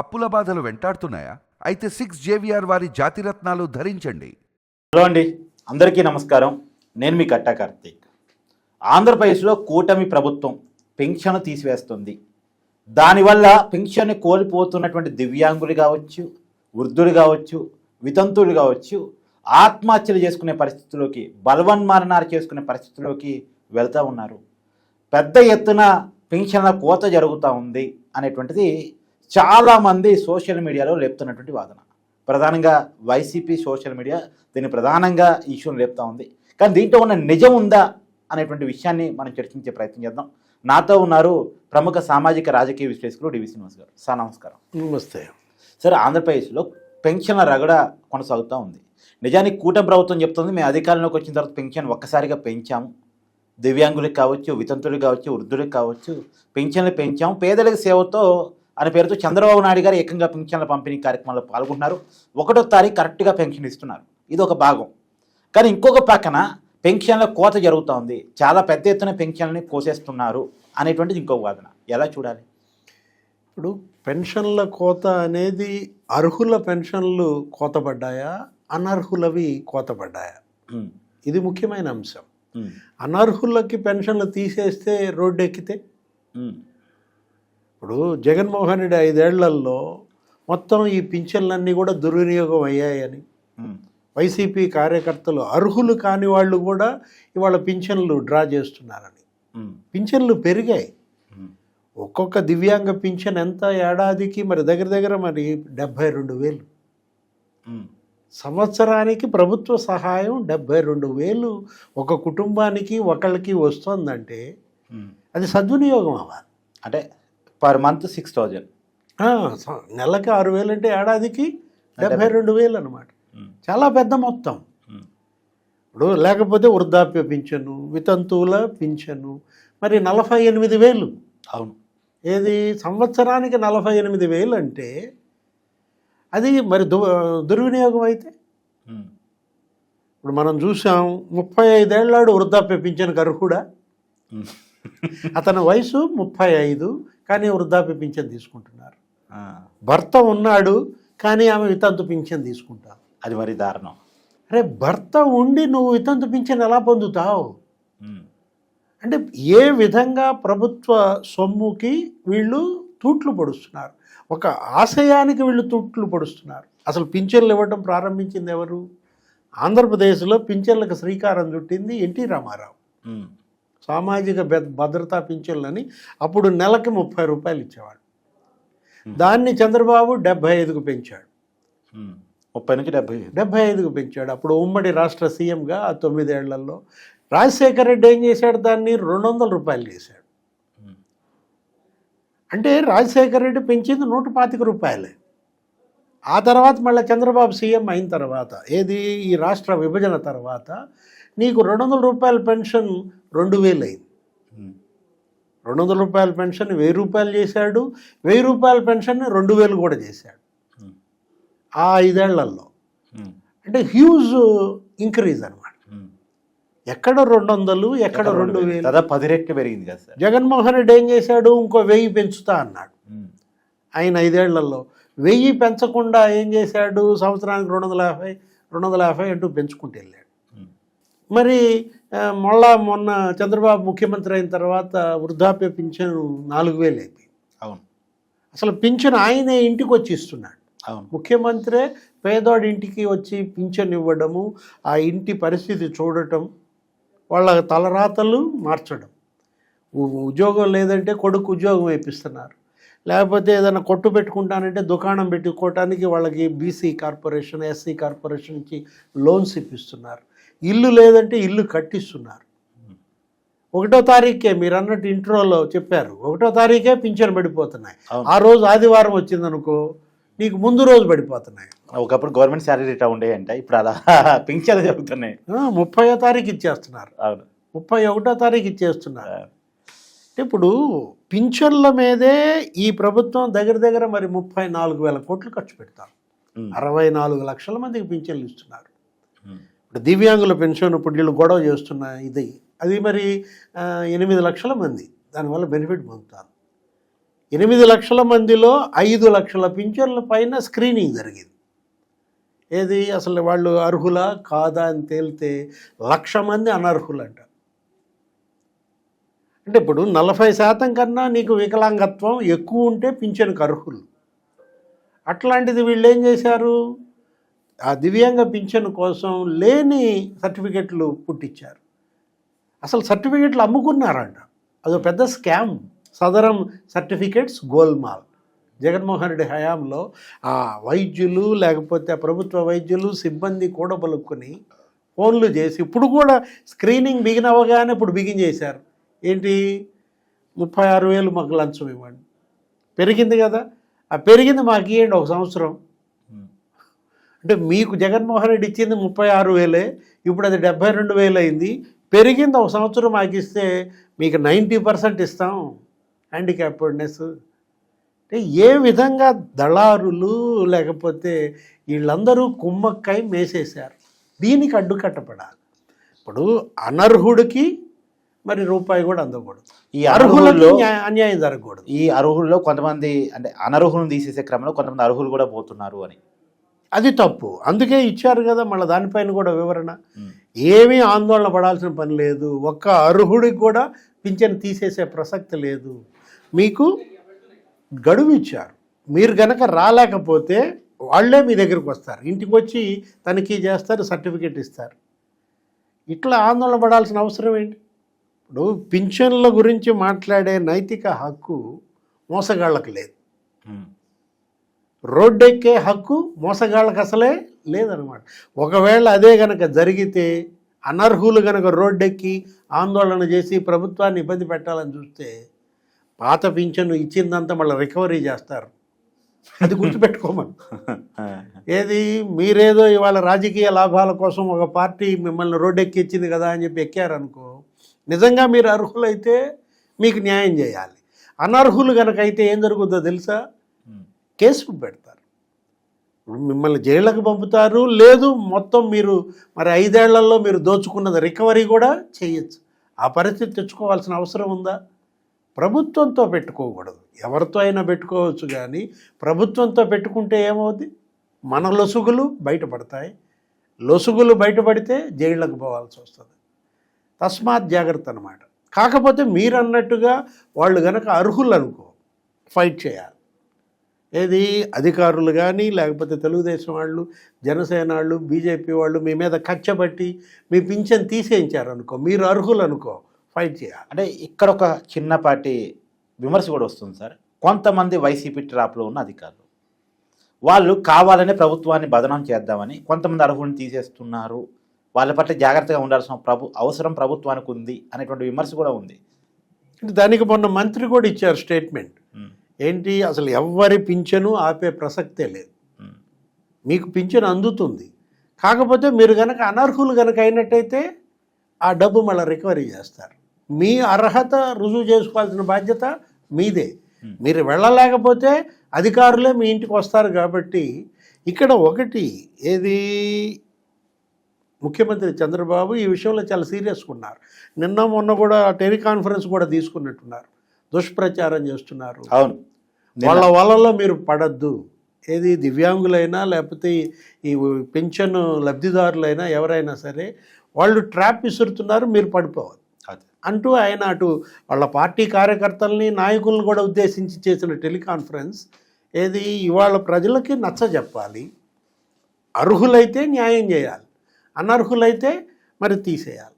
అప్పుల బాధలు వెంటాడుతున్నాయా? అయితే సిక్స్ జేవిఆర్ వారి జాతిరత్నాలు ధరించండి. హలో అండి. అందరికీ నమస్కారం. నేను మీ కట్టా కార్తీక్. ఆంధ్రప్రదేశ్లో కూటమి ప్రభుత్వం పెన్షన్ తీసివేస్తుంది. దానివల్ల పెన్షన్ కోల్పోతున్నటువంటి దివ్యాంగులు కావచ్చు వృద్ధులు కావచ్చు వితంతువులు కావచ్చు ఆత్మహత్యలు చేసుకునే పరిస్థితిలోకి బలవన్మరణాలు చేసుకునే పరిస్థితిలోకి వెళ్తూ ఉన్నారు. పెద్ద ఎత్తున పెన్షన్ల కోత జరుగుతూ ఉంది అనేటువంటిది చాలామంది సోషల్ మీడియాలో లేపుతున్నటువంటి వాదన. ప్రధానంగా వైసీపీ సోషల్ మీడియా దీన్ని ప్రధానంగా ఇష్యూని లేపుతా ఉంది. కానీ దీంట్లో ఉన్న నిజం ఉందా అనేటువంటి విషయాన్ని మనం చర్చించే ప్రయత్నం చేద్దాం. నాతో ఉన్నారు ప్రముఖ సామాజిక రాజకీయ విశ్లేషకులు డివి శ్రీనివాస్ గారు. సార్ నమస్కారం. నమస్తే. సార్ ఆంధ్రప్రదేశ్లో పెన్షన్ల రగడ కొనసాగుతూ ఉంది. నిజానికి కూటమి ప్రభుత్వం చెప్తుంది మేము అధికారంలోకి వచ్చిన తర్వాత పెన్షన్ ఒక్కసారిగా పెంచాము. దివ్యాంగులకు కావచ్చు వితంతులకు కావచ్చు వృద్ధులకు కావచ్చు పెన్షన్లు పెంచాము. పేదలకు సేవతో అనే పేరుతో చంద్రబాబు నాయుడు గారు ఏకంగా పెన్షన్ల పంపిణీ కార్యక్రమంలో పాల్గొంటున్నారు. ఒకటో తారీఖు కరెక్ట్గా పెన్షన్ ఇస్తున్నారు. ఇది ఒక భాగం. కానీ ఇంకొక పక్కన పెన్షన్ల కోత జరుగుతూ ఉంది చాలా పెద్ద ఎత్తున పెన్షన్లని కోసేస్తున్నారు అనేటువంటిది ఇంకొక వాదన. ఎలా చూడాలి? ఇప్పుడు పెన్షన్ల కోత అనేది అర్హుల పెన్షన్లు కోతపడ్డాయా? అనర్హులవి కోతపడ్డాయా? ఇది ముఖ్యమైన అంశం. అనర్హులకి పెన్షన్లు తీసేస్తే రోడ్డు ఎక్కితే ఇప్పుడు జగన్మోహన్ రెడ్డి ఐదేళ్ళలో మొత్తం ఈ పింఛన్లన్నీ కూడా దుర్వినియోగం అయ్యాయని. వైసీపీ కార్యకర్తలు అర్హులు కాని వాళ్ళు కూడా ఇవాళ పింఛన్లు డ్రా చేస్తున్నారని. పింఛన్లు పెరిగాయి. ఒక్కొక్క దివ్యాంగ పింఛన్ ఎంత ఏడాదికి మరి దగ్గర దగ్గర మరి డెబ్భై రెండు వేలు. సంవత్సరానికి ప్రభుత్వ సహాయం డెబ్భై రెండు వేలు. ఒక కుటుంబానికి ఒకళ్ళకి వస్తుందంటే. అది సద్వినియోగం అవ్వాలి. అంటే పర్ మంత్ సిక్స్ థౌజండ్. నెలకి ఆరు వేలు అంటే ఏడాదికి డెబ్భై రెండు వేలు అనమాట చాలా పెద్ద మొత్తం. ఇప్పుడు లేకపోతే వృద్ధాప్య పింఛను వితంతువుల పింఛను మరి నలభై ఎనిమిది వేలు. అవును. ఏది? సంవత్సరానికి నలభై ఎనిమిది వేలు అంటే అది మరి దు దుర్వినియోగం అయితే? ఇప్పుడు మనం చూసాం ముప్పై ఐదేళ్ళాడు వృద్ధాప్య పింఛన్కి అర్హుడా. అతని వయసు ముప్పై ఐదు కానీ వృద్ధాప్య పింఛన్ తీసుకుంటున్నారు. భర్త ఉన్నాడు కానీ ఆమె వితంతు పింఛన్ తీసుకుంటారు అది మరి దారుణం. అరే భర్త ఉండి నువ్వు వితంతు పింఛన్ ఎలా పొందుతావు? అంటే ఏ విధంగా ప్రభుత్వ సొమ్ముకి వీళ్ళు తూట్లు పొడుస్తున్నారు? ఒక ఆశయానికి వీళ్ళు తూట్లు పొడుస్తున్నారు. అసలు పింఛన్లు ఇవ్వడం ప్రారంభించింది ఎవరు? ఆంధ్రప్రదేశ్లో పింఛన్లకు శ్రీకారం చుట్టింది ఎన్టీ రామారావు. సామాజిక భద్ర- భద్రతా పింఛన్లని అప్పుడు నెలకి ముప్పై రూపాయలు ఇచ్చేవాడు. దాన్ని చంద్రబాబు డెబ్బై ఐదుకు పెంచాడు. ముప్పై నుంచి డెబ్బై డెబ్బై ఐదుకు పెంచాడు. అప్పుడు ఉమ్మడి రాష్ట్ర సీఎంగా ఆ తొమ్మిదేళ్ళలో రాజశేఖర రెడ్డి ఏం చేశాడు? దాన్ని రెండు వందల రూపాయలు చేశాడు. అంటే రాజశేఖర రెడ్డి పెంచింది నూట పాతిక రూపాయలే. ఆ తర్వాత మళ్ళీ చంద్రబాబు సీఎం అయిన తర్వాత ఏది? ఈ రాష్ట్ర విభజన తర్వాత నీకు రెండు వందల రూపాయల పెన్షన్ రెండు వేలు అయింది. రెండు వందల రూపాయల పెన్షన్ వెయ్యి రూపాయలు చేశాడు వెయ్యి రూపాయల పెన్షన్ రెండు వేలు కూడా చేశాడు. ఆ ఐదేళ్ళలో. అంటే హ్యూజ్ ఇంక్రీజ్ అనమాట. ఎక్కడ రెండు వందలు ఎక్కడ రెండు వేలు? దాదాపు పది రెట్లు పెరిగింది కదా సార్. జగన్మోహన్ రెడ్డి ఏం చేశాడు? ఇంకో వెయ్యి పెంచుతా అన్నాడు. ఆయన ఐదేళ్ళలో. వెయ్యి పెంచకుండా ఏం చేశాడు? సంవత్సరానికి రెండు వందల యాభై రెండు వందల యాభై అంటూ పెంచుకుంటూ వెళ్ళాడు. మరి మళ్ళా మొన్న చంద్రబాబు ముఖ్యమంత్రి అయిన తర్వాత వృద్ధాప్య పింఛన్ నాలుగు వేలు అయిపోయింది. అవును. అసలు పింఛన్ ఆయనే ఇంటికి వచ్చి ఇస్తున్నాడు. అవును. ముఖ్యమంత్రే పేదోడి ఇంటికి వచ్చి పింఛన్ ఇవ్వడము ఆ ఇంటి పరిస్థితి చూడటం వాళ్ళ తలరాతలు మార్చడం. ఉద్యోగం లేదంటే కొడుకు ఉద్యోగం వేపిస్తున్నారు. లేకపోతే ఏదైనా కొట్టు పెట్టుకుంటానంటే దుకాణం పెట్టుకోవటానికి వాళ్ళకి బీసీ కార్పొరేషన్ ఎస్సీ కార్పొరేషన్ నుంచి లోన్స్ ఇప్పిస్తున్నారు. ఇల్లు లేదంటే ఇల్లు కట్టిస్తున్నారు. ఒకటో తారీఖే మీరు అన్నట్టు ఇంట్రోలో చెప్పారు. ఒకటో తారీఖే పింఛన్ పడిపోతున్నాయి. ఆ రోజు ఆదివారం వచ్చిందనుకో నీకు ముందు రోజు పడిపోతున్నాయి. ఒకప్పుడు గవర్నమెంట్ శాలరీ రిటా ఉండేయంట. ఇప్పుడు అలా పింఛన్లు జరుగుతున్నాయి. ముప్పయో తారీఖు ఇచ్చేస్తున్నారు. అవును. ముప్పై ఒకటో తారీఖు ఇచ్చేస్తున్నారు. అంటే ఇప్పుడు పింఛన్ల మీదే ఈ ప్రభుత్వం దగ్గర దగ్గర మరి ముప్పై నాలుగు వేల కోట్లు ఖర్చు పెడతారు. అరవై నాలుగు లక్షల మందికి పింఛన్లు ఇస్తున్నారు. ఇప్పుడు దివ్యాంగుల పెన్షన్ ఇప్పుడు వీళ్ళు గొడవ చేస్తున్న ఇది అది మరి ఎనిమిది లక్షల మంది. దానివల్ల బెనిఫిట్ పొందుతారు. ఎనిమిది లక్షల మందిలో ఐదు లక్షల పింఛన్ల పైన స్క్రీనింగ్ జరిగింది. ఏది? అసలు వాళ్ళు అర్హులా? కాదా అని తేలితే లక్ష మంది అనర్హులంట. అంటే ఇప్పుడు నలభై శాతం కన్నా నీకు వికలాంగత్వం ఎక్కువ ఉంటే పింఛన్కి అర్హులు. అట్లాంటిది వీళ్ళు ఏం చేశారు? ఆ దివ్యాంగ పింఛన్ కోసం లేని సర్టిఫికెట్లు పుట్టించారు. అసలు సర్టిఫికెట్లు అమ్ముకున్నారంట. అదో పెద్ద స్కామ్. సదరం సర్టిఫికెట్స్ గోల్మాల్. జగన్మోహన్ రెడ్డి హయాంలో ఆ వైద్యులు లేకపోతే ఆ ప్రభుత్వ వైద్యులు సిబ్బంది కూడబలుక్కుని ఫోన్లు చేసి ఇప్పుడు కూడా స్క్రీనింగ్ బిగిన్ అవ్వగానే ఇప్పుడు బిగిన్ చేశారు. ఏంటి? ముప్పై ఆరు వేలు మాకు లంచం ఇవ్వండి. పెరిగింది కదా. ఆ పెరిగింది మాకు ఇవ్వండి ఒక సంవత్సరం. అంటే మీకు జగన్మోహన్ రెడ్డి ఇచ్చింది ముప్పై ఆరు వేలే ఇప్పుడు అది డెబ్బై రెండు వేలు అయింది. పెరిగింది ఒక సంవత్సరం మాకు ఇస్తే మీకు నైంటీ పర్సెంట్ ఇస్తాం. హ్యాండిక్యాప్డ్నెస్. అంటే ఏ విధంగా దళారులు లేకపోతే వీళ్ళందరూ కుమ్మక్కై మేసేశారు. దీనికి అడ్డుకట్టపడాలి ఇప్పుడు అనర్హుడికి మరి రూపాయి కూడా అందకూడదు. ఈ అర్హుల్లో న్యాయ- అన్యాయం జరగకూడదు. ఈ అర్హుల్లో కొంతమంది అంటే అనర్హులను తీసేసే క్రమంలో కొంతమంది అర్హులు కూడా పోతున్నారు అని. అది తప్పు. అందుకే ఇచ్చారు కదా మళ్ళీ దానిపైన కూడా వివరణ. ఏమీ ఆందోళన పడాల్సిన పని లేదు. ఒక్క అర్హుడికి కూడా పింఛన్ తీసేసే ప్రసక్తి లేదు. మీకు గడువు ఇచ్చారు. మీరు గనక రాలేకపోతే వాళ్ళే మీ దగ్గరికి వస్తారు. ఇంటికి వచ్చి తనిఖీ చేస్తారు సర్టిఫికేట్ ఇస్తారు. ఇట్లా ఆందోళన పడాల్సిన అవసరం ఏంటి? ఇప్పుడు పింఛన్ల గురించి మాట్లాడే నైతిక హక్కు మోసగాళ్ళకి లేదు. రోడ్డెక్కే హక్కు మోసగాళ్ళకి అసలే లేదనమాట ఒకవేళ అదే గనక జరిగితే అనర్హులు గనక రోడ్డెక్కి ఆందోళన చేసి ప్రభుత్వాన్ని ఇబ్బంది పెట్టాలని చూస్తే పాత పింఛను ఇచ్చిందంతా మళ్ళీ రికవరీ చేస్తారు. అది గుర్తుపెట్టుకోమని. ఏది? మీరేదో ఇవాళ రాజకీయ లాభాల కోసం ఒక పార్టీ మిమ్మల్ని రోడ్డెక్కిచ్చింది కదా అని చెప్పి ఎక్కారనుకో నిజంగా మీరు అర్హులైతే మీకు న్యాయం చేయాలి. అనర్హులు గనక అయితే ఏం జరుగుతుందో తెలుసా. కేసు పెడతారు. మిమ్మల్ని జైళ్ళకు పంపుతారు లేదు మొత్తం మీరు మరి ఐదేళ్ళలో మీరు దోచుకున్నది రికవరీ కూడా చేయొచ్చు. ఆ పరిస్థితి తెచ్చుకోవాల్సిన అవసరం ఉందా? ప్రభుత్వంతో పెట్టుకోకూడదు. ఎవరితో అయినా పెట్టుకోవచ్చు కానీ ప్రభుత్వంతో పెట్టుకుంటే ఏమవుద్ది? మన లొసుగులు బయటపడతాయి. లొసుగులు బయటపడితే జైళ్ళకు పోవాల్సి వస్తుంది. తస్మాత్ జాగ్రత్త అనమాట కాకపోతే మీరు అన్నట్టుగా వాళ్ళు గనక అర్హులు అనుకో ఫైట్ చేయాలి. ఏది? అధికారులు కానీ లేకపోతే తెలుగుదేశం వాళ్ళు జనసేన వాళ్ళు బీజేపీ వాళ్ళు మీ మీద కచ్చబట్టి మీ పింఛన్ తీసేయించారనుకో మీరు అర్హులు అనుకో ఫైట్ చేయాలి. అంటే ఇక్కడ ఒక చిన్నపాటి విమర్శ కూడా వస్తుంది సార్. కొంతమంది వైసీపీ ట్రాప్లో ఉన్న అధికారులు. వాళ్ళు కావాలనే ప్రభుత్వాన్ని బదనం చేద్దామని కొంతమంది అర్హులను తీసేస్తున్నారు. వాళ్ళ పట్ల జాగ్రత్తగా ఉండాల్సిన ప్రభు అవసరం ప్రభుత్వానికి ఉంది అనేటువంటి విమర్శ కూడా ఉంది. దానికి మొన్న మంత్రి కూడా ఇచ్చారు స్టేట్మెంట్. ఏంటి? అసలు ఎవ్వరి పింఛను ఆపే ప్రసక్తే లేదు. మీకు పింఛను అందుతుంది. కాకపోతే మీరు కనుక అనర్హులు కనుక అయినట్టయితే ఆ డబ్బు మళ్ళీ రికవరీ చేస్తారు. మీ అర్హత రుజువు చేసుకోవాల్సిన బాధ్యత మీదే. మీరు వెళ్ళలేకపోతే అధికారులే మీ ఇంటికి వస్తారు కాబట్టి ఇక్కడ ఒకటి ఏది? ముఖ్యమంత్రి చంద్రబాబు ఈ విషయంలో చాలా సీరియస్గా ఉన్నారు. నిన్న మొన్న కూడా టెలికాన్ఫరెన్స్ కూడా తీసుకున్నట్టున్నారు. దుష్ప్రచారం చేస్తున్నారు. అవును. వాళ్ళ వలలో మీరు పడద్దు. ఏది? దివ్యాంగులైనా లేకపోతే ఈ- పెన్షన్ లబ్ధిదారులైనా ఎవరైనా సరే వాళ్ళు ట్రాప్ విసురుతున్నారు మీరు పడిపోవద్దు. అంటూ ఆయన అటు వాళ్ళ పార్టీ కార్యకర్తల్ని నాయకులను కూడా ఉద్దేశించి చేసిన టెలికాన్ఫరెన్స్ ఏది ఇవాళ ప్రజలకి నచ్చ చెప్పాలి. అర్హులైతే న్యాయం చేయాలి. అనర్హులైతే మరి తీసేయాలి.